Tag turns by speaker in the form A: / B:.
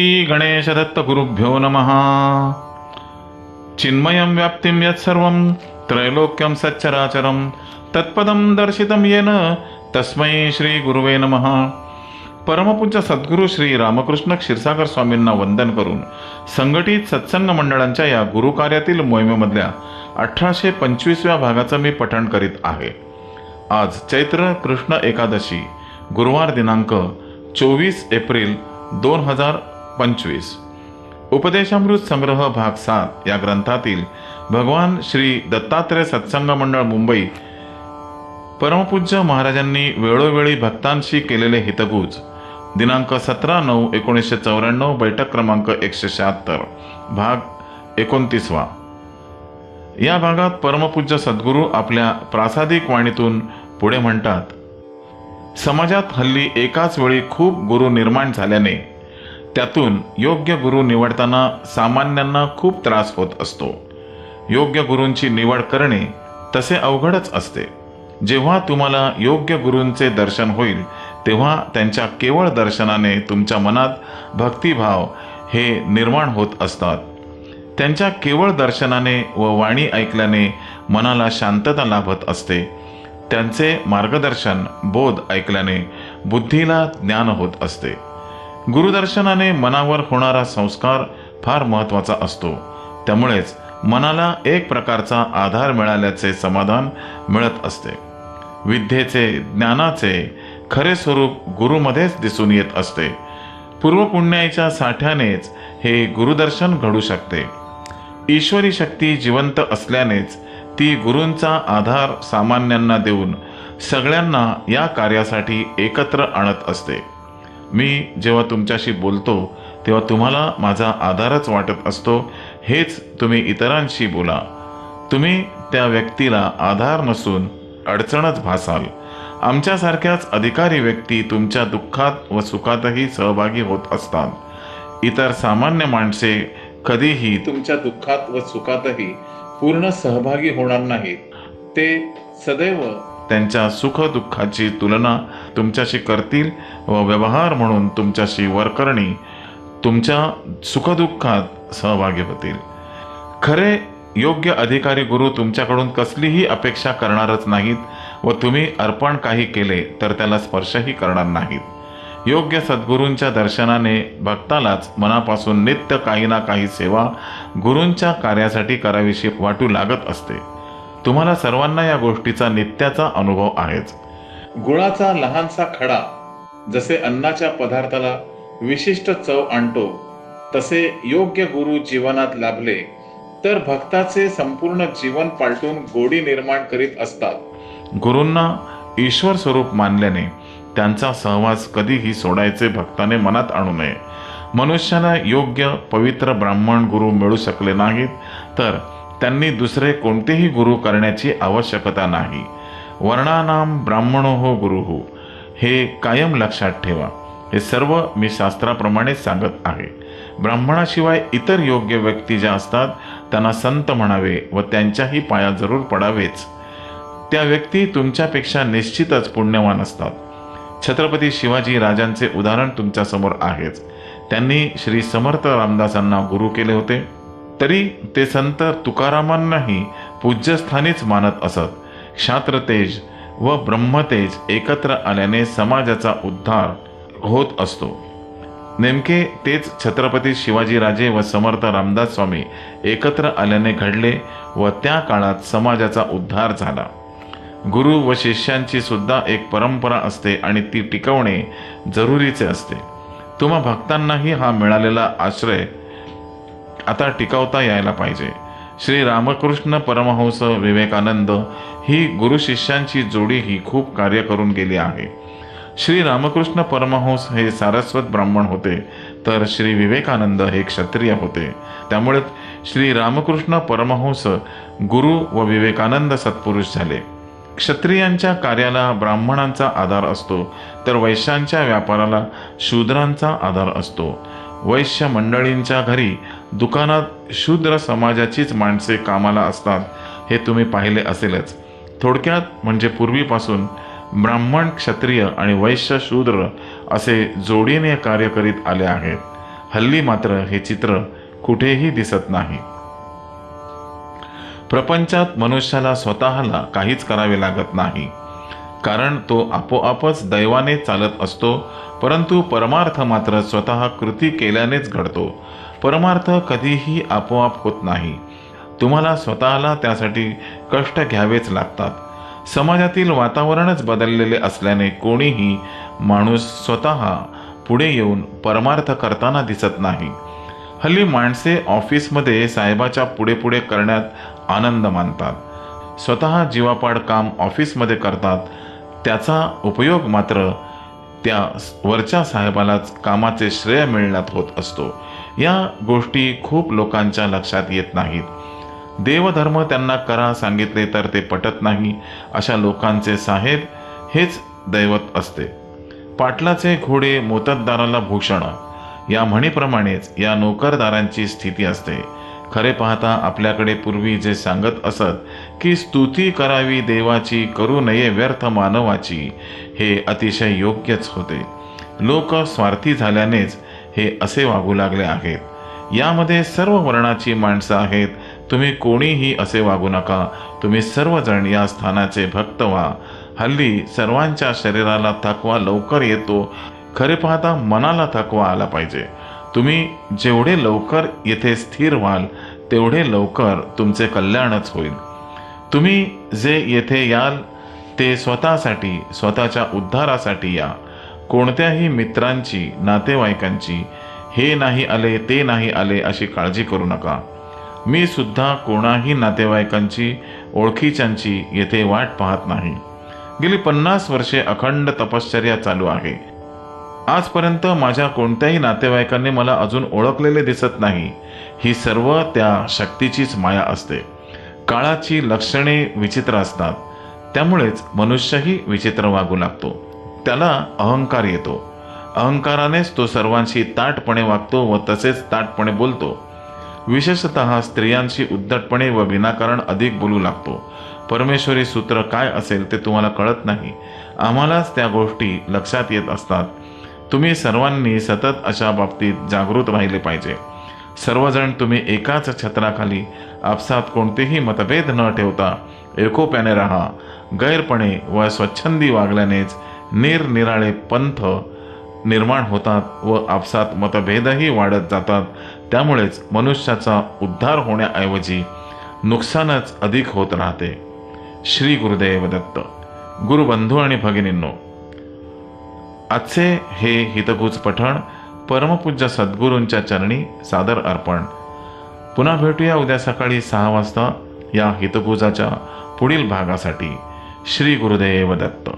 A: श्री गणेशदत्तगुरुभ्यो नमः। चिन्मयं व्याप्तिं यत्सर्वं त्रैलोक्यं सच्चराचरं तत्पदं दर्शितं येन तस्मै श्रीगुरुवे नमः। परमपूज्य सद्गुरू श्री रामकृष्ण क्षीरसागर स्वामींना वंदन करून संघटित सत्संग मंडळांच्या या गुरुकार्यातील मोहिमेमधल्या अठराशे पंचवीसव्या भागाचं मी पठण करीत आहे. आज चैत्र कृष्ण एकादशी गुरुवार दिनांक चोवीस एप्रिल दोन हजार पंचवीस. उपदेशामृत संग्रह भाग सात या ग्रंथातील भगवान श्री दत्तात्रय सत्संग मंडळ मुंबई परमपूज्य महाराजांनी वेळोवेळी भक्तांशी केलेले हितगुज. दिनांक सतरा नऊ एकोणीसशे चौऱ्याण्णव बैठक क्रमांक एकशे शहात्तर भाग एकोणतीसवा. या भागात परमपूज्य सद्गुरू आपल्या प्रासादिक वाणीतून पुढे म्हणतात समाजात हल्ली एकाच वेळी खूप गुरु निर्माण झाल्याने त्यातून योग्य गुरु निवडताना सामान्यांना खूप त्रास होत असतो. योग्य गुरूंची निवड करणे तसे अवघडच असते. जेव्हा तुम्हाला योग्य गुरूंचे दर्शन होईल तेव्हा त्यांच्या केवळ दर्शनाने तुमच्या मनात भक्तिभाव हे निर्माण होत असतात. त्यांच्या केवळ दर्शनाने व वाणी ऐकल्याने मनाला शांतता लाभत असते. त्यांचे मार्गदर्शन बोध ऐकल्याने बुद्धीला ज्ञान होत असते. गुरुदर्शनाने मनावर होणारा संस्कार फार महत्त्वाचा असतो. त्यामुळेच मनाला एक प्रकारचा आधार मिळाल्याचे समाधान मिळत असते. विद्येचे ज्ञानाचे खरे स्वरूप गुरुमध्येच दिसून येत असते. पूर्वपुण्याच्या साठ्यानेच हे गुरुदर्शन घडू शकते. ईश्वरी शक्ती जिवंत असल्यानेच ती गुरूंचा आधार सामान्यांना देऊन सगळ्यांना या कार्यासाठी एकत्र आणत असते. मी जेव्हा तुमच्याशी बोलतो तेव्हा तुम्हाला माझा आधारच वाटत असतो. हेच तुम्ही इतरांशी बोला. तुम्ही त्या व्यक्तीला आधार नसून अडचणच भासाल. आमच्यासारख्याच अधिकारी व्यक्ती तुमच्या दुःखात व सुखातही सहभागी होत असतात. इतर सामान्य माणसे कधीही तुमच्या दुःखात व सुखातही पूर्ण सहभागी होणार नाहीत. ते सदैव त्यांच्या सुख दुःखाची तुलना तुमच्याशी करतील व व्यवहार म्हणून तुमच्याशी वरकरणी तुमच्या सुखदुःखात सहभागी होतील. खरे योग्य अधिकारी गुरु तुमच्याकडून कसलीही अपेक्षा करणारच नाहीत व तुम्ही अर्पण काही केले तर त्याला स्पर्शही करणार नाहीत. योग्य सद्गुरूंच्या दर्शनाने भक्तालाच मनापासून नित्य काही ना काही सेवा गुरूंच्या कार्यासाठी करावीशी वाटू लागत असते. तुम्हाला सर्वांना या गोष्टीचा नित्याचा अनुभव आहेच. गुळाचा लहानसा खडा जसे अन्नाच्या पदार्थाला विशिष्ट चव आणतो तसे योग्य गुरु जीवनात लाभले तर भक्ताचे संपूर्ण जीवन पालटून गोडी निर्माण करीत असतात. गुरूंना ईश्वर स्वरूप मानल्याने त्यांचा सहवास कधीही सोडायचे भक्ताने मनात आणू नये. मनुष्याला योग्य पवित्र ब्राह्मण गुरु मिळू शकले नाहीत तर त्यांनी दुसरे कोणतेही गुरु करण्याची आवश्यकता नाही. वर्णानाम ब्राह्मणो हो गुरु. हो हे कायम लक्षात ठेवा. हे सर्व मी शास्त्राप्रमाणे सांगत आहे. ब्राह्मणाशिवाय इतर योग्य व्यक्ती ज्या असतात त्यांना संत म्हणावे व त्यांच्याही पाया जरूर पडावेच. त्या व्यक्ती तुमच्यापेक्षा निश्चितच पुण्यवान असतात. छत्रपती शिवाजी राजांचे उदाहरण तुमच्यासमोर आहेच. त्यांनी श्री समर्थ रामदासांना गुरु केले होते. तरी ते संत तुकारामांनाही पूज्यस्थानीच मानत असत. क्षात्रतेज व ब्रह्मतेज एकत्र आल्याने समाजाचा उद्धार होत असतो. नेमके तेच छत्रपती शिवाजीराजे व समर्थ रामदास स्वामी एकत्र आल्याने घडले व त्या काळात समाजाचा उद्धार झाला. गुरु व शिष्यांची सुद्धा एक परंपरा असते आणि ती टिकवणे जरुरीचे असते. तुम्हा भक्तांनाही हा मिळालेला आश्रय आता टिकवता यायला पाहिजे. श्री रामकृष्ण परमहंस विवेकानंद ही गुरु शिष्यांची जोडी ही खूप कार्य करून गेली आहे. श्री रामकृष्ण परमहंस हे सारस्वत ब्राह्मण होते तर श्री विवेकानंद हे क्षत्रिय होते. त्यामुळे श्री रामकृष्ण परमहंस गुरु व विवेकानंद सत्पुरुष झाले. क्षत्रियांच्या कार्याला ब्राह्मणांचा आधार असतो तर वैश्यांच्या व्यापाराला शूद्रांचा आधार असतो. वैश्य मंडळींच्या घरी दुकानात शूद्र समाजाचीच माणसे कामाला असतात हे तुम्ही पाहिले असेलच. थोडक्यात म्हणजे पूर्वीपासून ब्राह्मण क्षत्रिय आणि वैश्य शूद्र असे जोडीने कार्य करीत आले आहेत. हल्ली मात्र हे चित्र कुठेही दिसत नाही. प्रपंचात मनुष्याला स्वतःला काहीच करावे लागत नाही. कारण तो आपोआपच दैवाने चालत असतो परंतु परमार्थ मात्र स्वतः कृती केल्यानेच घडतो. परमार्थ कधीही आपोआप होत नाही. तुम्हाला स्वतःला त्यासाठी कष्ट घ्यावेच लागतात. समाजातील वातावरणच बदललेले असल्याने कोणीही माणूस स्वतः पुढे येऊन परमार्थ करताना दिसत नाही. हल्ली माणसे ऑफिसमध्ये साहेबाच्या पुढे पुढे करण्यात आनंद मानतात. स्वतः जीवापाड काम ऑफिसमध्ये करतात. त्याचा उपयोग मात्र त्या वरच्या साहेबालाच कामाचे श्रेय मिळण्यात होत असतो. या गोष्टी खूप लोकांच्या लक्षात येत नाहीत. देवधर्म त्यांना करा सांगितले तर ते पटत नाही अशा लोकांचे साहेब हेच दैवत असते. पाटलाचे घोडे मोतद्दाराला भूषण या म्हणीप्रमाणेच या नोकरदारांची स्थिती असते. खरे पाहता आपल्याकडे पूर्वी जे सांगत असत की स्तुती करावी देवाची करू नये व्यर्थ मानवाची हे अतिशय योग्यच होते. लोक स्वार्थी झाल्यानेच हे असे वागू लागले आहेत. यामध्ये सर्व वर्णाची माणसं आहेत. तुम्ही कोणीही असे वागू नका. तुम्ही सर्वजण या स्थानाचे भक्त व्हा. हल्ली सर्वांच्या शरीराला थकवा लवकर येतो. खरे पाहता मनाला थकवा आला पाहिजे. तुम्ही जेवढे लवकर येथे स्थिर व्हाल तेवढे लवकर तुमचे कल्याणच होईल. तुम्ही जे येथे याल ते स्वतःसाठी स्वतःच्या उद्धारासाठी या. कोणत्याही मित्रांची नातेवाईकांची हे नाही आले ते नाही आले अशी काळजी करू नका. मी सुद्धा कोणाही नातेवाईकांची ओळखीच्यांची येथे वाट पाहत नाही. गेली पन्नास वर्षे अखंड तपश्चर्या चालू आहे. आजपर्यंत माझ्या कोणत्याही नातेवाईकांनी मला अजून ओळखलेले दिसत नाही. ही सर्व त्या शक्तीचीच माया असते. काळाची लक्षणे विचित्र असतात. त्यामुळेच मनुष्यही विचित्र वागू लागतो. त्याला अहंकार येतो. अहंकारानेच तो सर्वांशी ताटपणे वागतो व तसेच ताटपणे बोलतो. विशेषत स्त्रियांशी उद्धटपणे व विनाकारण अधिक बोलू लागतो. परमेश्वरी सूत्र काय असेल ते तुम्हाला कळत नाही. आम्हालाच त्या गोष्टी लक्षात येत असतात. तुम्ही सर्वांनी सतत अशा बाबतीत जागृत राहिले पाहिजे. सर्वजण तुम्ही एकाच छत्राखाली आपसात कोणतेही मतभेद न ठेवता एकोप्याने राहा. गैरपणे व स्वच्छंदी वागल्यानेच निरनिराळे पंथ निर्माण होतात व आपसात मतभेदही वाढत जातात. त्यामुळेच मनुष्याचा उद्धार होण्याऐवजी नुकसानच अधिक होत राहते. श्री गुरुदेव दत्त गुरुबंधू आणि भगिनींनो आजचे हे हितगुज पठण परमपूज्य सद्गुरूंच्या चरणी सादर अर्पण. पुन्हा भेटूया उद्या सकाळी सहा वाजता या हितगुजाच्या पुढील भागासाठी. श्री गुरुदेव दत्त